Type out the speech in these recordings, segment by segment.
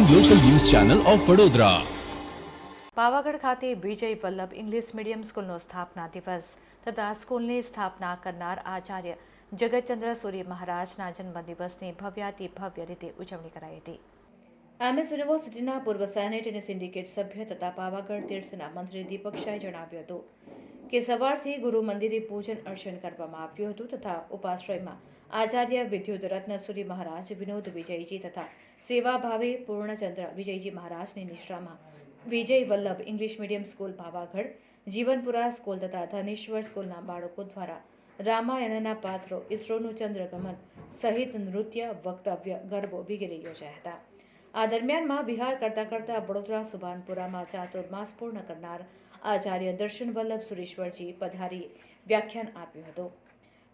Channel of Vadodara Pavagadh ખાતે Vijay Vallabh English medium સ્કૂલનો સ્થાપના દિવસ. તથા સ્કૂલની સ્થાપના કરનાર આચાર્ય જગતચંદ્ર સૂરી મહારાજના જન્મદિવસની ભવ્યાતિ ભવ્ય રીતે ઉજવણી કરાઈ હતી. એમએસ યુનિવર્સિટીના પૂર્વ સેનેટ અને સિન્ડિકેટ સભ્ય તથા પાવાગઢ તીર્થના મંત્રી દીપક શાહે જણાવ્યું હતું. કે સવારથી ગુરુ મંદિરે પૂજન અર્ચન કરવામાં આવ્યું હતું તથા ઉપાશ્રયમાં આચાર્ય વિદ્યુત રત્નસુરી મહારાજ, વિનોદ વિજયજી તથા સેવાભાવે પૂર્ણચંદ્ર વિજયજી મહારાજની નિશ્રામાં Vijay Vallabh English medium school Pavagadh Jivanpura school તથા ધનેશ્વર સ્કૂલના બાળકો દ્વારા રામાયણના પાત્રો, ઇસરોનું ચંદ્રગમન સહિત નૃત્ય, વક્તવ્ય, ગરબો વગેરે યોજાયા હતા. આ દરમિયાનમાં વિહાર કરતા કરતા વડોદરા, સુભાનપુરામાં ચાતુર્માસ પૂર્ણ કરનાર આચાર્ય દર્શન વલ્લભ સુરેશ્વરજી પધારી વ્યાખ્યાન આપ્યું હતું.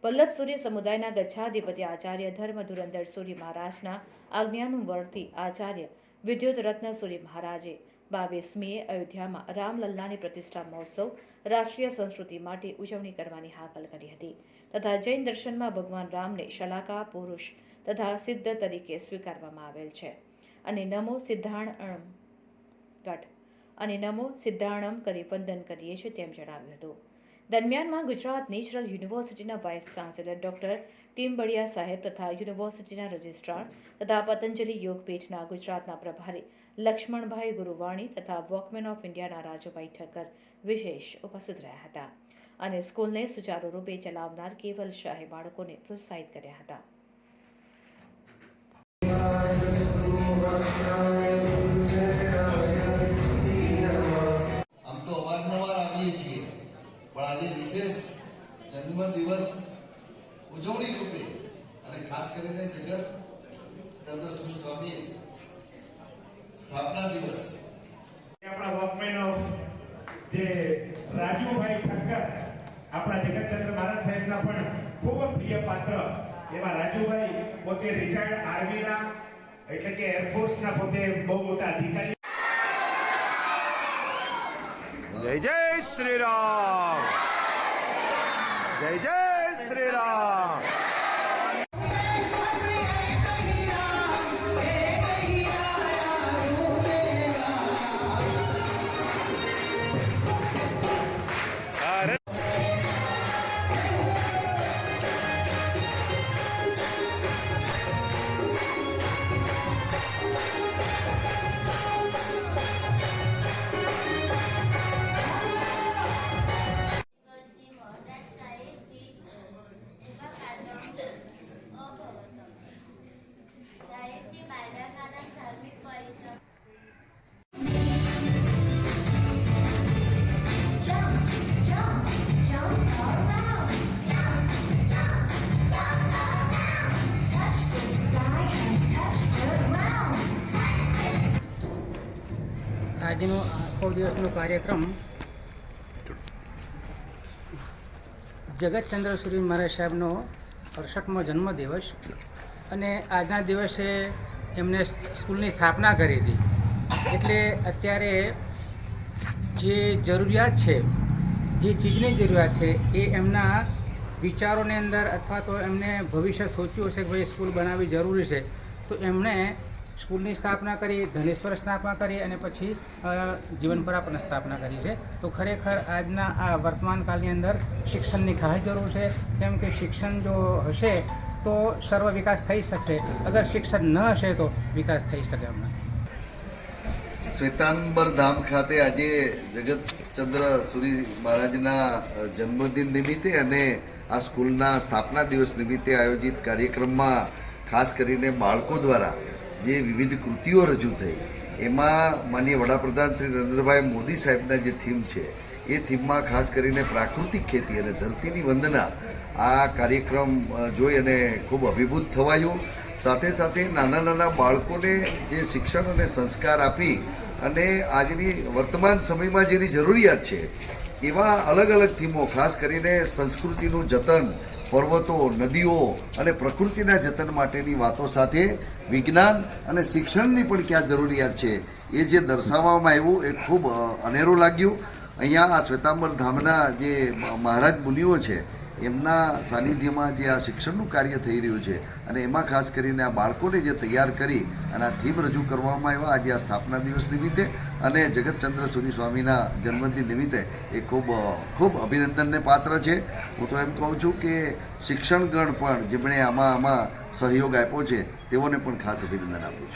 વલ્લભ સૂર્ય સમુદાયના ગચ્છાધિપતિ આચાર્ય ધર્મ ધુરંધર સૂર્ય મહારાજના આજ્ઞાનું વર્તી આચાર્ય વિદ્યુત રત્ન સૂર્ય મહારાજે બાવીસમીએ અયોધ્યામાં રામલલ્લાની પ્રતિષ્ઠા મહોત્સવ રાષ્ટ્રીય સંસ્કૃતિ માટે ઉજવણી કરવાની હાકલ કરી હતી તથા જૈન દર્શનમાં ભગવાન રામને શલાકા પુરુષ તથા સિદ્ધ તરીકે સ્વીકારવામાં આવેલ છે. અને નમો સિદ્ધાંત ગઢ અને નમો સિદ્ધાણમ કરી વંદન કરીએ છીએ તેમ જણાવ્યું હતું. દરમિયાનમાં ગુજરાત નેચરલ યુનિવર્સિટીના vice chancellor doctor Timbadia saheb તથા યુનિવર્સિટીના રજિસ્ટ્રાર તથા પતંજલિ યોગપીઠના ગુજરાતના પ્રભારી લક્ષ્મણભાઈ ગુરુવાણી તથા વોકમેન ઓફ ઇન્ડિયાના રાજુભાઈ ઠક્કર વિશેષ ઉપસ્થિત રહ્યા હતા અને સ્કૂલને સુચારુ રૂપે ચલાવનાર કેવલ શાહે બાળકોને પ્રોત્સાહિત કર્યા હતા. વિશેષ જન્મદિવસ ઉજવણી રૂપે અને ખાસ કરીને જગત ચંદ્રસુરી સ્વામી સ્થાપના દિવસ. આપણા વોકમેન ઓફ જે રાજુભાઈ ઠક્કર આપણા જગતચંદ્ર મહારાજ સાહેબના પણ ખૂબ પ્રિય પાત્ર. એમાં રાજુભાઈ પોતે રિટાયર્ડ આર્મીના એટલે કે એરફોર્સના પોતે બહુ મોટા અધિકારી. જય જય શ્રી રામ. જય જય શ્રી રામ આજનો આખો દિવસનો કાર્યક્રમ જગતચંદ્ર સૂરી મહારાજ સાહેબનો અડસઠમો જન્મદિવસ અને આજના દિવસે એમને સ્કૂલની સ્થાપના કરી હતી. એટલે અત્યારે જે જરૂરિયાત છે, જે ચીજની જરૂરિયાત છે, એ એમના વિચારોની અંદર અથવા તો એમને ભવિષ્ય સોચ્યું હશે કે ભાઈ સ્કૂલ બનાવવી જરૂરી છે, તો એમણે સ્કૂલની સ્થાપના કરી, ધનેશ્વર સ્થાપના કરી અને પછી જીવન જીવનપરા પણ સ્થાપના કરી છે. તો ખરેખર આજના આ વર્તમાન કાળની અંદર શિક્ષણની ખાસ જરૂર છે. કેમ કે શિક્ષણ જો હશે, તો સર્વ વિકાસ થઈ શકશે. અગર શિક્ષણ ન હશે, તો વિકાસ થઈ શકે એમ નથી શ્વેતાંબર ધામ ખાતે આજે જગતચંદ્ર સુરી મહારાજના જન્મદિન નિમિત્તે અને આ સ્કૂલના સ્થાપના દિવસ નિમિત્તે આયોજિત કાર્યક્રમમાં ખાસ કરીને બાળકો દ્વારા જે વિવિધ કૃતિઓ રજૂ થઈ, એમાં માનીય વડાપ્રધાન શ્રી નરેન્દ્રભાઈ મોદી સાહેબના જે થીમ છે, એ થીમમાં ખાસ કરીને પ્રાકૃતિક ખેતી અને ધરતીની વંદના આ કાર્યક્રમ જોઈ અને ખૂબ અભિભૂત થવાયું. સાથે સાથે નાના નાના બાળકોને જે શિક્ષણ અને સંસ્કાર આપી અને આજની વર્તમાન સમયમાં જેની જરૂરિયાત છે, એવા અલગ અલગ થીમો, ખાસ કરીને સંસ્કૃતિનું જતન પર્વતો, નદીઓ અને પ્રકૃતિના જતન માટેની વાતો સાથે વિજ્ઞાન અને શિક્ષણની પણ ક્યાં જરૂરિયાત છે એ જે દર્શાવવામાં આવ્યું એ ખૂબ અનેરું લાગ્યું. અહીંયા આ શ્વેતાંબર ધામના જે મહારાજ મુનિઓ છે એમના સાનિધ્યમાં જે આ શિક્ષણનું કાર્ય થઈ રહ્યું છે અને એમાં ખાસ કરીને આ બાળકોને જે તૈયાર કરી અને આ થીમ રજૂ કરવામાં આવ્યા આજે આ સ્થાપના દિવસ નિમિત્તે અને જગતચંદ્ર સુરી સ્વામીના જન્મદિન નિમિત્તે એ ખૂબ ખૂબ અભિનંદનને પાત્ર છે. હું તો એમ કહું છું કે શિક્ષણગણ પણ જેમણે આમાં આમાં સહયોગ આપ્યો છે તેઓને પણ ખાસ અભિનંદન આપું છું.